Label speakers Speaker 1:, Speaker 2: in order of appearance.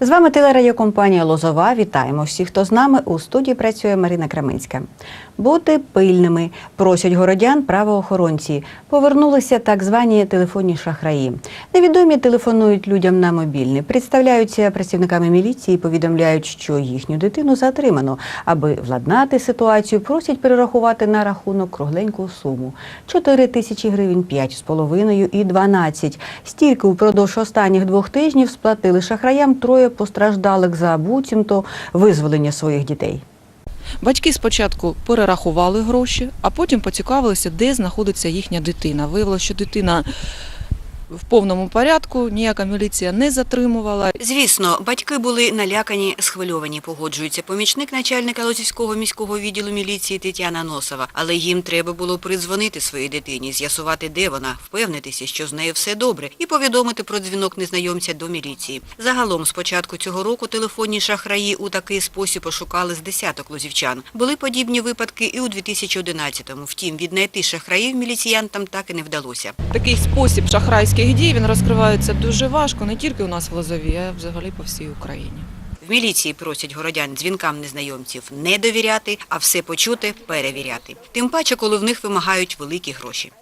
Speaker 1: З вами телерадіокомпанія Лозова. Вітаємо всіх, хто з нами. У студії працює Марина Крамицька. Бути пильними просять городян правоохоронці. Повернулися так звані телефонні шахраї. Невідомі телефонують людям на мобільні, представляються працівниками міліції, повідомляють, що їхню дитину затримано. Аби владнати ситуацію, просять перерахувати на рахунок кругленьку суму: 4 тисячі гривень, 5,5 і 12. Стільки упродовж останніх двох тижнів сплатили шахраям троє постраждалих за буцімто визволення своїх дітей.
Speaker 2: Батьки спочатку перерахували гроші, а потім поцікавилися, де знаходиться їхня дитина. Виявилося, що дитина в повному порядку, ніяка міліція не затримувала.
Speaker 1: Звісно, батьки були налякані, схвильовані, погоджується помічник начальника Лозівського міського відділу міліції Тетяна Носова. Але їм треба було придзвонити своїй дитині, з'ясувати, де вона, впевнитися, що з нею все добре, і повідомити про дзвінок незнайомця до міліції. Загалом, з початку цього року, телефонні шахраї у такий спосіб ошукали з десяток лозівчан. Були подібні випадки і у 2011-му. Втім, віднайти шахраїв міліціянтам так і не вдалося.
Speaker 2: Такий спосіб шахрайських дій він розкривається дуже важко, не тільки у нас в Лозові, а взагалі по всій Україні.
Speaker 1: В міліції просять городян дзвінкам незнайомців не довіряти, а все почути перевіряти. Тим паче, коли в них вимагають великі гроші.